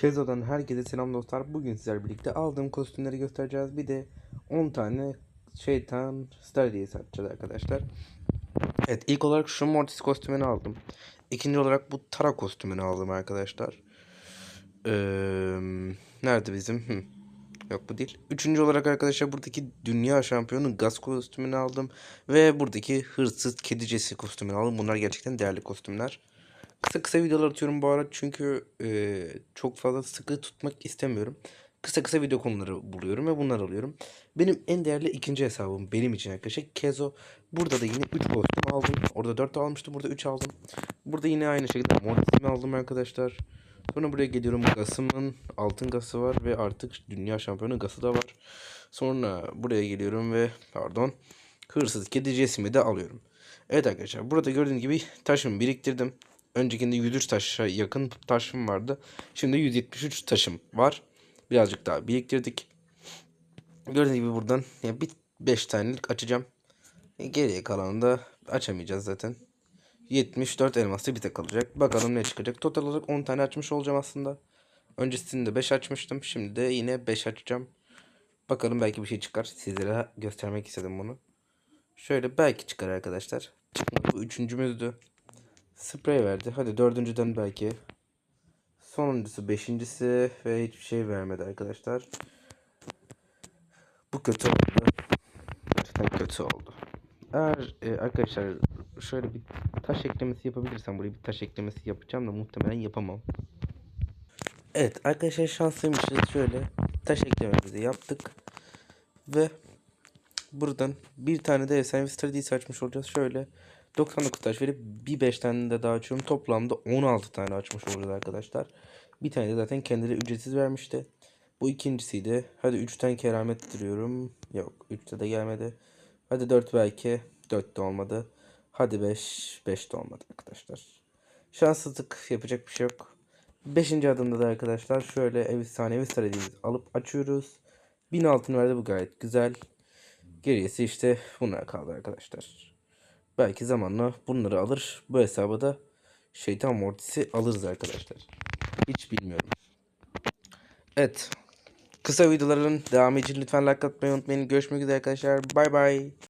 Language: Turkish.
Kezo'dan herkese selam dostlar. Bugün sizlerle birlikte aldığım kostümleri göstereceğiz. Bir de 10 tane şeytan star diye satacağız arkadaşlar. Evet ilk olarak şu Mortis kostümünü aldım. İkinci olarak bu Tara kostümünü aldım arkadaşlar. Ee, nerede bizim? Yok bu değil. Üçüncü olarak arkadaşlar buradaki dünya şampiyonu Gaz kostümünü aldım. Ve buradaki hırsız kedicesi kostümünü aldım. Bunlar gerçekten değerli kostümler. Kısa kısa videolar atıyorum bu ara çünkü e, çok fazla sıkı tutmak istemiyorum. Kısa kısa video konuları buluyorum ve bunları alıyorum. Benim en değerli ikinci hesabım benim için arkadaşlar Kezo. Burada da yine 3 kostüm aldım. Orada 4 almıştım burada 3 aldım. Burada yine aynı şekilde Mortis'imi aldım arkadaşlar. Sonra buraya geliyorum Gas'ımın altın Gas'ı var ve artık dünya şampiyonu Gas'ı da var. Sonra buraya geliyorum ve pardon hırsız kedi Jesse'mi de alıyorum. Evet arkadaşlar burada gördüğünüz gibi taşımı biriktirdim. Öncekinde 103 taşa yakın taşım vardı. Şimdi 173 taşım var. Birazcık daha biriktirdik. Gördüğünüz gibi buradan ya bir 5 tanelik açacağım. E, Geriye kalanı da açamayacağız zaten. 74 elmaslı bir tek kalacak. Bakalım ne çıkacak. Total olarak 10 tane açmış olacağım aslında. Öncesinde 5 açmıştım. Şimdi de yine 5 açacağım. Bakalım belki bir şey çıkar. Sizlere göstermek istedim bunu. Şöyle belki çıkar arkadaşlar. Bu üçüncümüzdü. Sprey verdi. Hadi dördüncüden belki. Sonuncusu beşincisi ve hiçbir şey vermedi arkadaşlar. Bu kötü oldu. Gerçekten kötü oldu. Eğer e, arkadaşlar şöyle bir taş eklemesi yapabilirsem buraya bir taş eklemesi yapacağım da muhtemelen yapamam. Evet arkadaşlar şanslıymışız şöyle taş eklememizi yaptık ve buradan bir tane de efsanevi strateji açmış olacağız. Şöyle 99 taş verip bir 5 tane de daha açıyorum. Toplamda 16 tane açmış olacağız arkadaşlar. Bir tane de zaten kendileri ücretsiz vermişti. Bu ikincisiydi. Hadi 3'ten keramet duruyorum. Yok 3'te de gelmedi. Hadi 4 belki. 4 de olmadı. Hadi 5. 5 de olmadı arkadaşlar. Şanssızlık yapacak bir şey yok. 5. adımda da arkadaşlar şöyle efsanevi stratejimizi alıp açıyoruz. 1000 altın verdi bu gayet güzel. Gerisi işte bunlar kaldı arkadaşlar. Belki zamanla bunları alır. Bu hesaba da şeytan mortisi alırız arkadaşlar. Hiç bilmiyorum. Evet. Kısa videoların devamı için lütfen like atmayı unutmayın. Görüşmek üzere arkadaşlar. Bay bay.